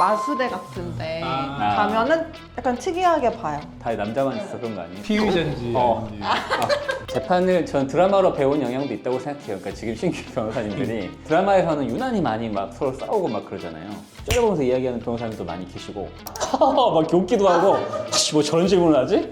마수대 같은데 아. 가면은 약간 특이하게 봐요. 다 남자만 있어 그런 거 아니에요? 피의자인지 어. 아닌지. 재판을 전 드라마로 배운 영향도 있다고 생각해요. 그러니까 지금 신규 변호사님들이 드라마에서는 유난히 많이 막 서로 싸우고 막 그러잖아요. 쫓아보면서 이야기하는 변호사님도 많이 계시고 막 웃기도 하고 씨, 뭐 저런 질문을 하지?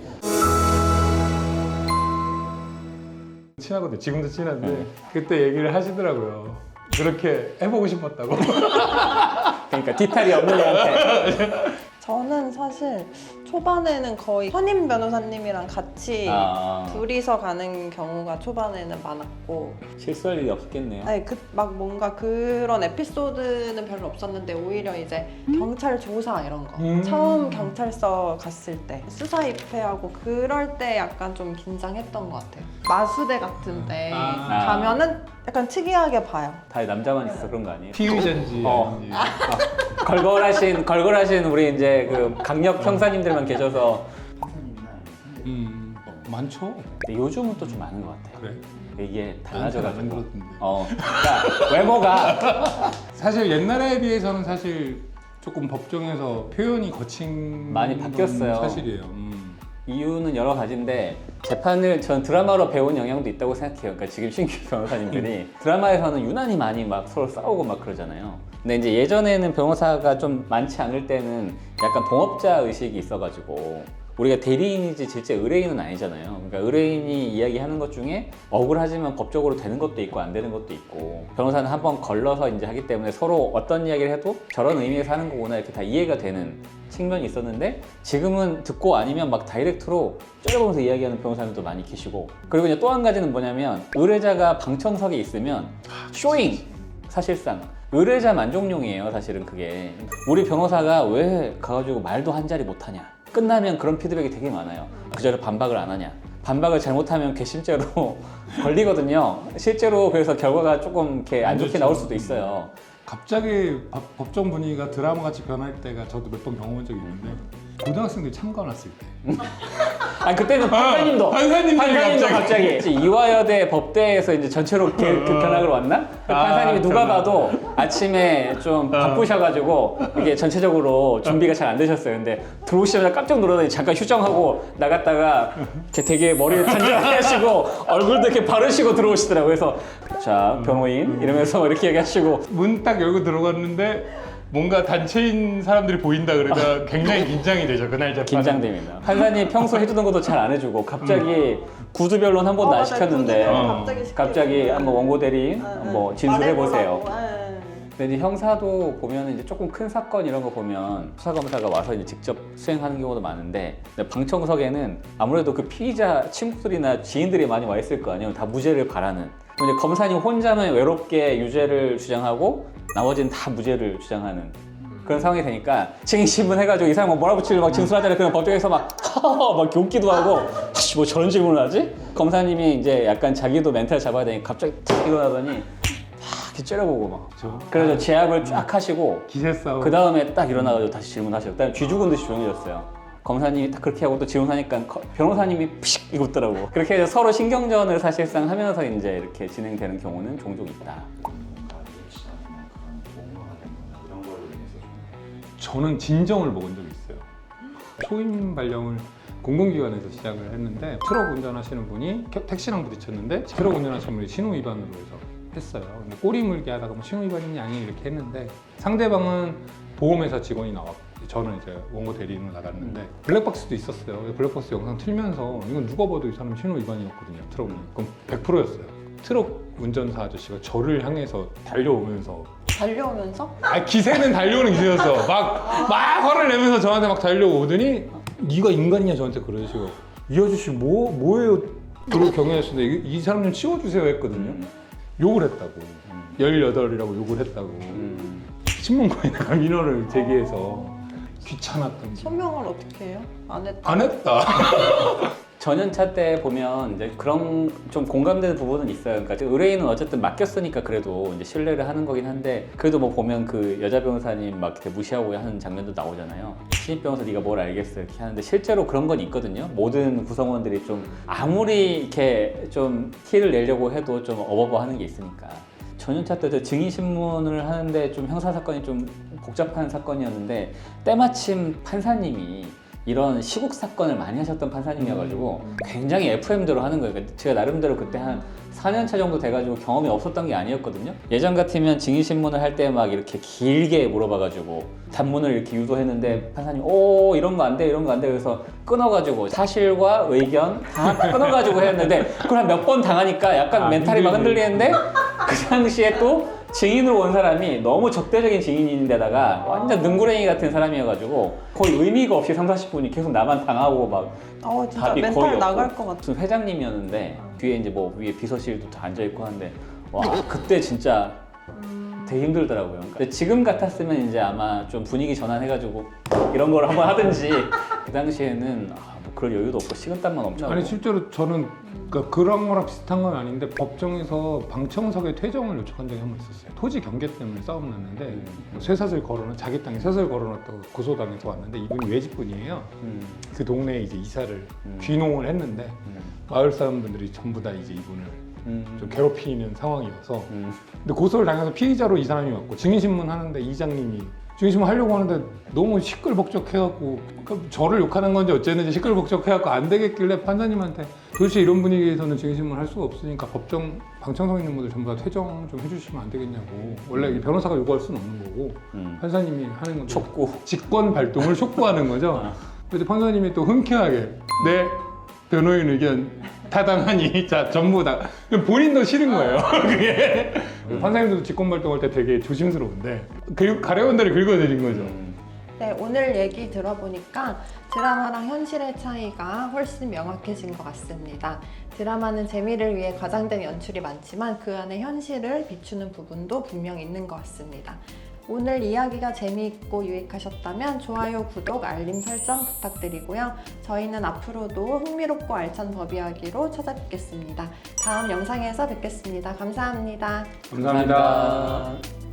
친하거든요. 지금도 친한데 네. 그때 얘기를 하시더라고요. 그렇게 해보고 싶었다고. 그러니까 뒤탈이 없는 애한테 저는 사실 초반에는 거의 선임 변호사님이랑 같이 아. 둘이서 가는 경우가 초반에는 많았고 실수할 일이 없겠네요. 아니 그 막 뭔가 그런 에피소드는 별로 없었는데 오히려 이제 경찰 조사 이런 거 음. 처음 경찰서 갔을 때 수사 입회하고 그럴 때 약간 좀 긴장했던 것 같아요 마수대 같은데 아. 가면은 약간 특이하게 봐요 다 남자만 있어 그런 거 아니에요? 피의자인지 어. 아닌지. 걸걸하신 걸걸하신 우리 이제 그 강력 형사님들만 계셔서 음, 많죠. 근데 요즘은 또 좀 많은 것 같아요. 그래. 이게 달라져가지고. 어, 그러니까 외모가 사실 옛날에 비해서는 사실 조금 법정에서 표현이 거친 많이 건 바뀌었어요. 사실이에요. 음. 이유는 여러 가지인데 재판을 전 드라마로 배운 영향도 있다고 생각해요. 그러니까 지금 신규 변호사님들이 드라마에서는 유난히 많이 막 서로 싸우고 막 그러잖아요. 근데 이제 예전에는 변호사가 좀 많지 않을 때는 약간 동업자 의식이 있어가지고 우리가 대리인이지 실제 의뢰인은 아니잖아요. 그러니까 의뢰인이 이야기하는 것 중에 억울하지만 법적으로 되는 것도 있고 안 되는 것도 있고 변호사는 한번 걸러서 이제 하기 때문에 서로 어떤 이야기를 해도 저런 의미에서 하는 거구나 이렇게 다 이해가 되는 측면이 있었는데 지금은 듣고 아니면 막 다이렉트로 쫓아보면서 이야기하는 변호사님도 많이 계시고 그리고 이제 또 한 가지는 뭐냐면 의뢰자가 방청석에 있으면 쇼잉! 사실상 의뢰자 만족용이에요 사실은 그게. 우리 변호사가 왜 가가지고 말도 한 자리 못하냐 끝나면 그런 피드백이 되게 많아요. 그저를 반박을 안 하냐. 반박을 잘못하면 괘씸죄로 걸리거든요. 실제로 그래서 결과가 조금 이렇게 안 좋게 나올 수도 있어요. 갑자기 법- 법정 분위기가 드라마 같이 변할 때가 저도 몇 번 경험한 적이 있는데 고등학생들이 참관 왔을 때. 아니 그때는 판사님도. 판사님들이 판사님도 갑자기. 이화여대 법대에서 이제 전체로 개, 그 견학을 왔나? 그 아, 판사님이 누가 견학. 봐도 아침에 좀 바쁘셔가지고 이게 전체적으로 준비가 잘 안 되셨어요. 근데 들어오시자마자 깜짝 놀라더니 잠깐 휴정하고 나갔다가 이렇게 되게 머리를 단정하시고 얼굴도 이렇게 바르시고 들어오시더라고요. 그래서 자 변호인 이러면서 이렇게 얘기하시고 문 딱 열고 들어갔는데 뭔가 단체인 사람들이 보인다 그러면 굉장히 긴장이 되죠 그날 재판 긴장됩니다. 판사님 평소 해주던 것도 잘 안 해주고 갑자기 구두 변론 한 번도 안 어. 시켰는데 어. 갑자기 시키고. 갑자기 한번 원고 대리인 응, 응. 뭐 진술해 보세요. 말해보라고. 응. 근데 이제 형사도 보면 이제 조금 큰 사건 이런 거 보면 수사 검사가 와서 이제 직접 수행하는 경우도 많은데 근데 방청석에는 아무래도 그 피의자 친구들이나 지인들이 많이 와 있을 거 아니에요. 다 무죄를 바라는. 그럼 이제 검사님 혼자만 외롭게 유죄를 주장하고 나머지는 다 무죄를 주장하는 그런 상황이 되니까 증인 신문 해가지고 이 사람 뭐 몰아붙이려 막 진술하잖아요. 그냥 법정에서 막 막 웃기도 하고 씨, 뭐 저런 질문을 하지? 검사님이 이제 약간 자기도 멘탈 잡아야 되니까 갑자기 탁 일어나더니 막 이렇게 째려보고 막 그렇죠. 그래서 제압을 쫙 하시고 기세 싸움 그 다음에 딱 일어나가지고 다시 질문하시고 그다음에 쥐 죽은 듯이 조용해졌어요. 검사님이 딱 그렇게 하고 또 질문하니까 거- 변호사님이 피식 이웃더라고. 그렇게 해서 서로 신경전을 사실상 하면서 이제 이렇게 진행되는 경우는 종종 있다. 저는 진정을 먹은 적이 있어요. 초임 발령을 공공기관에서 시작을 했는데 트럭 운전하시는 분이 겨- 택시랑 부딪혔는데 트럭 운전하시는 분이 신호 위반으로 해서 했어요. 근데 꼬리 물기 하다가 뭐 신호 위반이냐 아니 이렇게 했는데 상대방은 보험회사 직원이 나왔고 저는 이제 원고 대리인으로 나갔는데 블랙박스도 있었어요. 블랙박스 영상 틀면서 이건 누가 봐도 이 사람 신호 위반이었거든요. 트럭이. 그럼 100%였어요. 트럭 운전사 아저씨가 저를 향해서 달려오면서 달려오면서 아 기세는 달려오는 기세였어. 막, 막 화를 내면서 저한테 막 달려오더니 네가 인간이냐 저한테 그러시고 이 아저씨 뭐 뭐예요? 그걸 경영하시는데 이, 이 사람 좀 치워주세요 했거든요. 욕을 했다고. 18이라고 욕을 했다고. 음. 신문고에다가 민원을 제기해서 귀찮았던 게. 소명을 어떻게 해요? 안 했다. 안 했다. 전연차 때 보면 이제 그런 좀 공감되는 부분은 있어요. 그러니까 의뢰인은 어쨌든 맡겼으니까 그래도 이제 신뢰를 하는 거긴 한데 그래도 뭐 보면 그 여자 변호사님 막 이렇게 무시하고 하는 장면도 나오잖아요. 신입 변호사 네가 뭘 알겠어 이렇게 하는데 실제로 그런 건 있거든요. 모든 구성원들이 좀 아무리 이렇게 좀 티를 내려고 해도 좀 어버버하는 게 있으니까. 전연차 때도 증인 신문을 하는데 좀 형사 사건이 좀 복잡한 사건이었는데 때마침 판사님이 이런 시국 사건을 많이 하셨던 판사님이어가지고 굉장히 FM대로 하는 거예요. 그러니까 제가 나름대로 그때 한 4년 차 정도 돼가지고 경험이 없었던 게 아니었거든요. 예전 같으면 증인 신문을 할 때 막 이렇게 길게 물어봐가지고 단문을 이렇게 유도했는데 판사님 오 이런 거 안 돼 이런 거 안 돼 그래서 끊어가지고 사실과 의견 다 끊어가지고 했는데 그걸 한 몇 번 당하니까 약간 아, 멘탈이 막. 흔들리는데 그 당시에 또 증인으로 온 사람이 너무 적대적인 증인인데다가 완전 능구랭이 같은 사람이어가지고 거의 의미가 없이 3, 40분이 계속 나만 당하고 막 어 진짜 답이 거의 멘탈 없고. 나갈 것 같아. 무슨 회장님이었는데 뒤에 이제 뭐 위에 비서실도 다 앉아 있고 하는데 와 그때 진짜 되게 힘들더라고요. 근데 지금 같았으면 이제 아마 좀 분위기 전환해가지고 이런 걸 한번 하든지 그 당시에는 아, 뭐 그럴 여유도 없고 식은땀만 엄청 아니 나고 실제로 저는 그러니까 그런 거랑 비슷한 건 아닌데 법정에서 방청석의 퇴정을 요청한 적이 한 번 있었어요. 토지 경계 때문에 싸움 났는데 뭐 쇠사슬 걸어놓 자기 땅에 쇠사슬 걸어놨다고 고소당해서 왔는데 이분이 외집분이에요. 음, 그 동네에 이제 이사를 음. 귀농을 했는데 음, 마을 사람분들이 전부 다 이제 이분을 음, 좀 괴롭히는 상황이어서 음. 근데 고소를 당해서 피의자로 이 사람이 왔고 증인신문 하는데 이장님이 증인신문 하려고 하는데 너무 시끌벅적해갖고 그러니까 저를 욕하는 건지 어쨌는지 시끌벅적해갖고 안 되겠길래 판사님한테 도대체 이런 분위기에서는 증인신문 할 수가 없으니까 법정 방청석 있는 분들 전부 다 퇴정 좀 해주시면 안 되겠냐고 원래 이 변호사가 요구할 수는 없는 거고 음. 판사님이 하는 건데 촉구 직권 발동을 촉구하는 거죠. 아. 그래서 판사님이 또 흔쾌하게 네 변호인 의견 타당하니 자 전부 다 본인도 싫은 거예요. 그게 판사님들도 직권 발동할 때 되게 조심스러운데 긁- 가려운 데를 긁어드린 거죠. 음. 네, 오늘 얘기 들어보니까 드라마랑 현실의 차이가 훨씬 명확해진 것 같습니다. 드라마는 재미를 위해 과장된 연출이 많지만 그 안에 현실을 비추는 부분도 분명 있는 것 같습니다. 오늘 이야기가 재미있고 유익하셨다면 좋아요, 구독, 알림 설정 부탁드리고요. 저희는 앞으로도 흥미롭고 알찬 법 이야기로 찾아뵙겠습니다. 다음 영상에서 뵙겠습니다. 감사합니다. 감사합니다. 감사합니다.